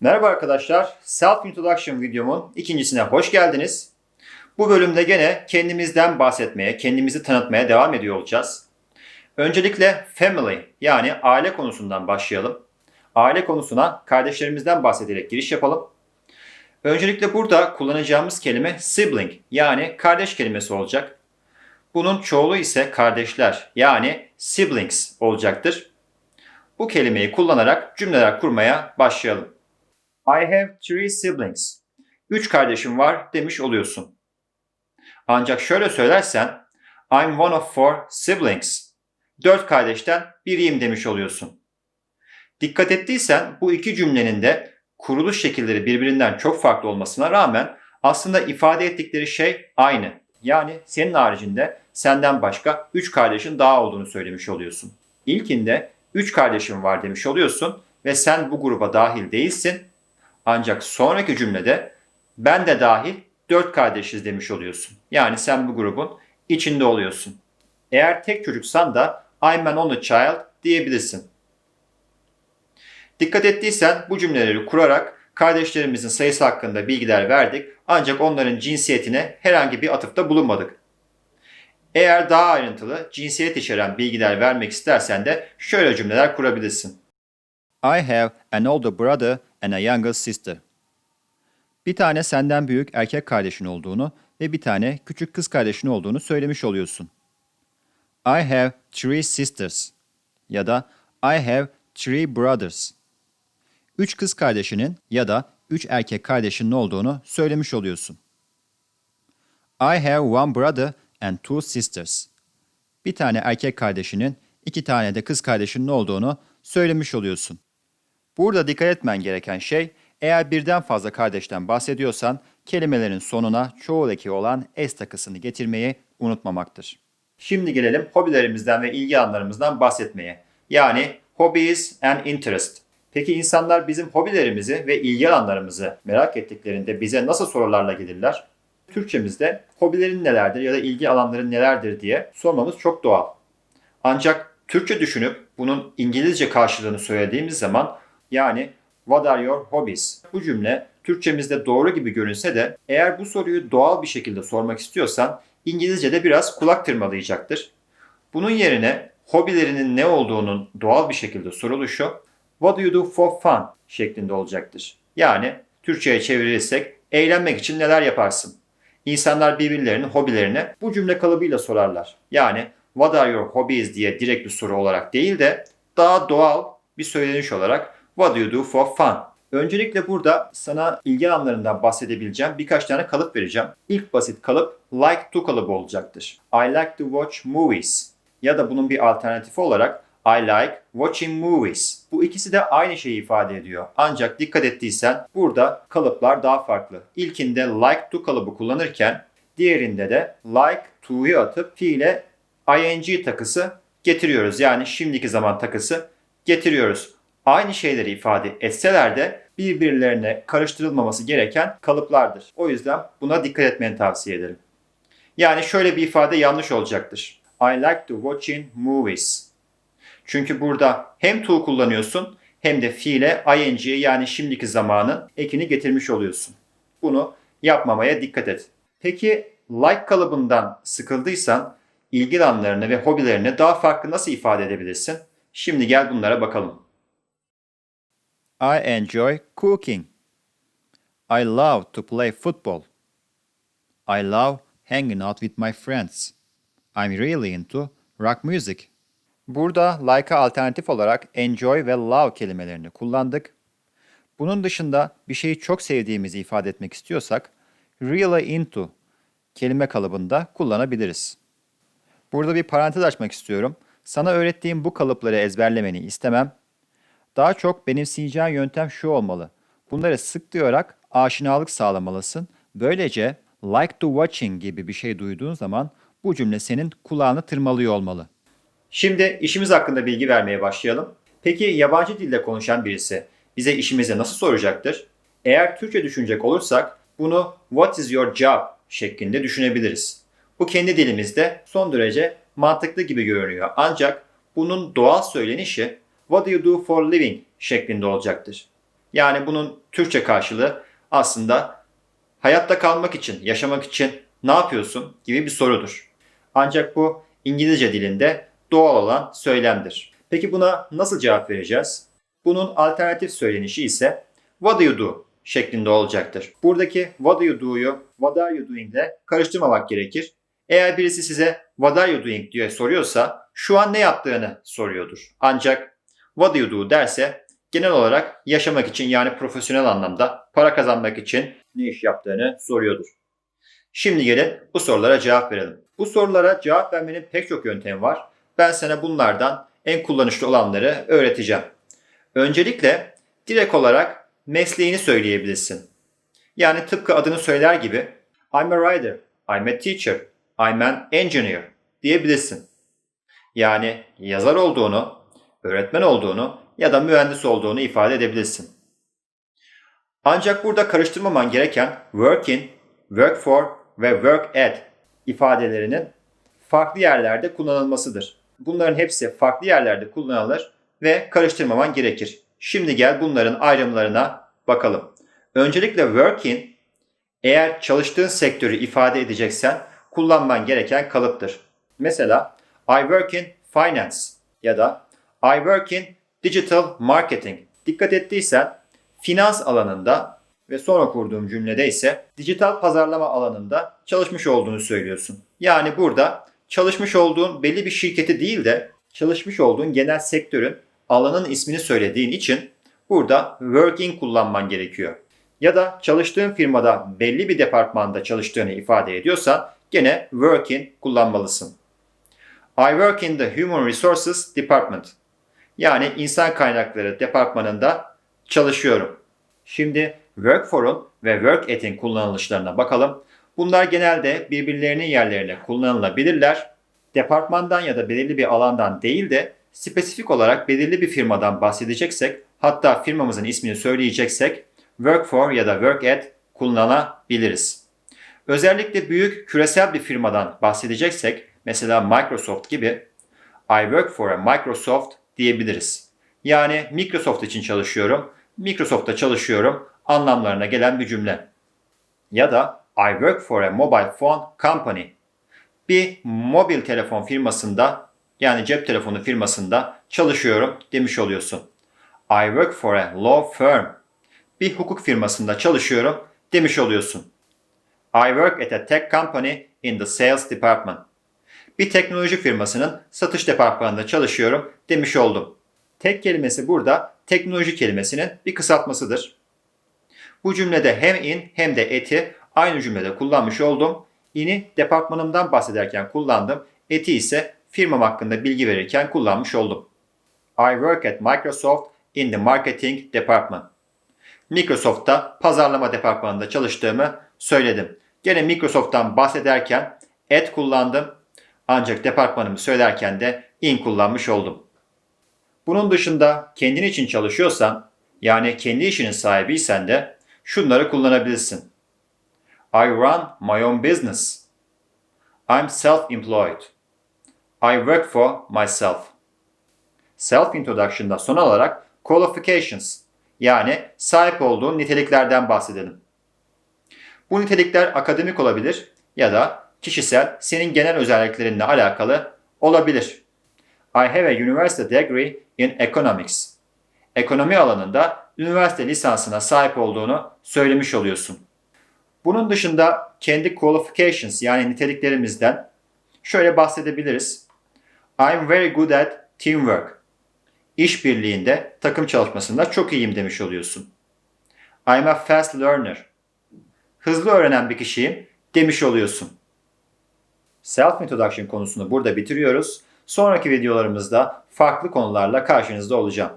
Merhaba arkadaşlar, Self Introduction videomun ikincisine hoş geldiniz. Bu bölümde gene kendimizden bahsetmeye, kendimizi tanıtmaya devam ediyor olacağız. Öncelikle family yani aile konusundan başlayalım. Aile konusuna kardeşlerimizden bahsederek giriş yapalım. Öncelikle burada kullanacağımız kelime sibling yani kardeş kelimesi olacak. Bunun çoğulu ise kardeşler yani siblings olacaktır. Bu kelimeyi kullanarak cümleler kurmaya başlayalım. I have three siblings. Üç kardeşim var demiş oluyorsun. Ancak şöyle söylersen I'm one of four siblings. Dört kardeşten biriyim demiş oluyorsun. Dikkat ettiysen bu iki cümlenin de kuruluş şekilleri birbirinden çok farklı olmasına rağmen aslında ifade ettikleri şey aynı. Yani senin haricinde senden başka üç kardeşin daha olduğunu söylemiş oluyorsun. İlkinde üç kardeşim var demiş oluyorsun ve sen bu gruba dahil değilsin. Ancak sonraki cümlede ben de dahil dört kardeşiz demiş oluyorsun. Yani sen bu grubun içinde oluyorsun. Eğer tek çocuksan da I'm an only child diyebilirsin. Dikkat ettiysen bu cümleleri kurarak kardeşlerimizin sayısı hakkında bilgiler verdik ancak onların cinsiyetine herhangi bir atıfta bulunmadık. Eğer daha ayrıntılı cinsiyet içeren bilgiler vermek istersen de şöyle cümleler kurabilirsin. I have an older brother and a younger sister. Bir tane senden büyük erkek kardeşin olduğunu ve bir tane küçük kız kardeşin olduğunu söylemiş oluyorsun. I have three sisters ya da I have three brothers. Üç kız kardeşinin ya da üç erkek kardeşinin olduğunu söylemiş oluyorsun. I have one brother and two sisters. Bir tane erkek kardeşinin, iki tane de kız kardeşinin olduğunu söylemiş oluyorsun. Burada dikkat etmen gereken şey, eğer birden fazla kardeşten bahsediyorsan, kelimelerin sonuna çoğul eki olan s takısını getirmeyi unutmamaktır. Şimdi gelelim hobilerimizden ve ilgi alanlarımızdan bahsetmeye. Yani hobbies and interest. Peki insanlar bizim hobilerimizi ve ilgi alanlarımızı merak ettiklerinde bize nasıl sorularla gelirler? Türkçemizde hobilerin nelerdir ya da ilgi alanların nelerdir diye sormamız çok doğal. Ancak Türkçe düşünüp bunun İngilizce karşılığını söylediğimiz zaman yani What are your hobbies? Bu cümle Türkçemizde doğru gibi görünse de eğer bu soruyu doğal bir şekilde sormak istiyorsan İngilizce'de biraz kulak tırmalayacaktır. Bunun yerine hobilerinin ne olduğunun doğal bir şekilde soruluşu What do you do for fun şeklinde olacaktır. Yani Türkçe'ye çevirirsek eğlenmek için neler yaparsın? İnsanlar birbirlerinin hobilerini bu cümle kalıbıyla sorarlar. Yani what are your hobbies diye direkt bir soru olarak değil de daha doğal bir söyleniş olarak what do you do for fun? Öncelikle burada sana ilgi alanlarından bahsedebileceğim birkaç tane kalıp vereceğim. İlk basit kalıp like to kalıbı olacaktır. I like to watch movies ya da bunun bir alternatifi olarak I like watching movies. Bu ikisi de aynı şeyi ifade ediyor. Ancak dikkat ettiysen burada kalıplar daha farklı. İlkinde like to kalıbı kullanırken diğerinde de like to'yu atıp fiile ing takısı getiriyoruz. Yani şimdiki zaman takısı getiriyoruz. Aynı şeyleri ifade etseler de birbirlerine karıştırılmaması gereken kalıplardır. O yüzden buna dikkat etmeni tavsiye ederim. Yani şöyle bir ifade yanlış olacaktır. I like to watching movies. Çünkü burada hem to kullanıyorsun hem de fiile ing yani şimdiki zamanın ekini getirmiş oluyorsun. Bunu yapmamaya dikkat et. Peki like kalıbından sıkıldıysan ilgi ve hobilerini daha farklı nasıl ifade edebilirsin? Şimdi gel bunlara bakalım. I enjoy cooking. I love to play football. I love hanging out with my friends. I'm really into rock music. Burada like'a alternatif olarak enjoy ve love kelimelerini kullandık. Bunun dışında bir şeyi çok sevdiğimizi ifade etmek istiyorsak really into kelime kalıbında kullanabiliriz. Burada bir parantez açmak istiyorum. Sana öğrettiğim bu kalıpları ezberlemeni istemem. Daha çok benimseyeceğin yöntem şu olmalı. Bunları sık aşinalık sağlamalısın. Böylece like to watching gibi bir şey duyduğun zaman bu cümle senin kulağını tırmalıyor olmalı. Şimdi işimiz hakkında bilgi vermeye başlayalım. Peki yabancı dilde konuşan birisi bize işimizi nasıl soracaktır? Eğer Türkçe düşünecek olursak bunu what is your job şeklinde düşünebiliriz. Bu kendi dilimizde son derece mantıklı gibi görünüyor. Ancak bunun doğal söylenişi what do you do for living şeklinde olacaktır. Yani bunun Türkçe karşılığı aslında hayatta kalmak için, yaşamak için ne yapıyorsun gibi bir sorudur. Ancak bu İngilizce dilinde doğal olan söylemdir. Peki buna nasıl cevap vereceğiz? Bunun alternatif söylenişi ise what do you do şeklinde olacaktır. Buradaki what do you do'yu what are you doing ile karıştırmamak gerekir. Eğer birisi size what are you doing diye soruyorsa şu an ne yaptığını soruyordur. Ancak what do you do derse genel olarak yaşamak için yani profesyonel anlamda para kazanmak için ne iş yaptığını soruyordur. Şimdi gelin bu sorulara cevap verelim. Bu sorulara cevap vermenin pek çok yöntemi var. Ben sana bunlardan en kullanışlı olanları öğreteceğim. Öncelikle direkt olarak mesleğini söyleyebilirsin. Yani tıpkı adını söyler gibi I'm a writer, I'm a teacher, I'm an engineer diyebilirsin. Yani yazar olduğunu, öğretmen olduğunu ya da mühendis olduğunu ifade edebilirsin. Ancak burada karıştırmaman gereken work in, work for ve work at ifadelerinin farklı yerlerde kullanılmasıdır. Bunların hepsi farklı yerlerde kullanılır ve karıştırmaman gerekir. Şimdi gel bunların ayrımlarına bakalım. Öncelikle work in eğer çalıştığın sektörü ifade edeceksen kullanman gereken kalıptır. Mesela I work in finance ya da I work in digital marketing. Dikkat ettiysen finans alanında ve sonra kurduğum cümlede ise dijital pazarlama alanında çalışmış olduğunu söylüyorsun. Yani burada çalışmış olduğun belli bir şirketi değil de çalışmış olduğun genel sektörün alanın ismini söylediğin için burada working kullanman gerekiyor. Ya da çalıştığın firmada belli bir departmanda çalıştığını ifade ediyorsan gene working kullanmalısın. I work in the Human Resources Department. Yani insan kaynakları departmanında çalışıyorum. Şimdi work for'un ve work at'in kullanılışlarına bakalım. Bunlar genelde birbirlerinin yerlerine kullanılabilirler. Departmandan ya da belirli bir alandan değil de spesifik olarak belirli bir firmadan bahsedeceksek, hatta firmamızın ismini söyleyeceksek work for ya da work at kullanabiliriz. Özellikle büyük küresel bir firmadan bahsedeceksek, mesela Microsoft gibi I work for a Microsoft diyebiliriz. Yani Microsoft için çalışıyorum, Microsoft'ta çalışıyorum anlamlarına gelen bir cümle. Ya da I work for a mobile phone company. Bir mobil telefon firmasında yani cep telefonu firmasında çalışıyorum demiş oluyorsun. I work for a law firm. Bir hukuk firmasında çalışıyorum demiş oluyorsun. I work at a tech company in the sales department. Bir teknoloji firmasının satış departmanında çalışıyorum demiş oldum. Tek kelimesi burada teknoloji kelimesinin bir kısaltmasıdır. Bu cümlede hem in hem de eti aynı cümlede kullanmış oldum. İni departmanımdan bahsederken kullandım. Eti ise firmam hakkında bilgi verirken kullanmış oldum. I work at Microsoft in the marketing department. Microsoft'ta pazarlama departmanında çalıştığımı söyledim. Gene Microsoft'tan bahsederken at kullandım. Ancak departmanımı söylerken de in kullanmış oldum. Bunun dışında kendin için çalışıyorsan, yani kendi işinin sahibiysen de şunları kullanabilirsin. I run my own business. I'm self-employed. I work for myself. Self-introduction'da son olarak qualifications yani sahip olduğun niteliklerden bahsedelim. Bu nitelikler akademik olabilir ya da kişisel senin genel özelliklerinle alakalı olabilir. I have a university degree in economics. Ekonomi alanında üniversite lisansına sahip olduğunu söylemiş oluyorsun. Bunun dışında kendi qualifications yani niteliklerimizden şöyle bahsedebiliriz. I'm very good at teamwork. İşbirliğinde, takım çalışmasında çok iyiyim demiş oluyorsun. I'm a fast learner. Hızlı öğrenen bir kişiyim demiş oluyorsun. Self introduction konusunu burada bitiriyoruz. Sonraki videolarımızda farklı konularla karşınızda olacağım.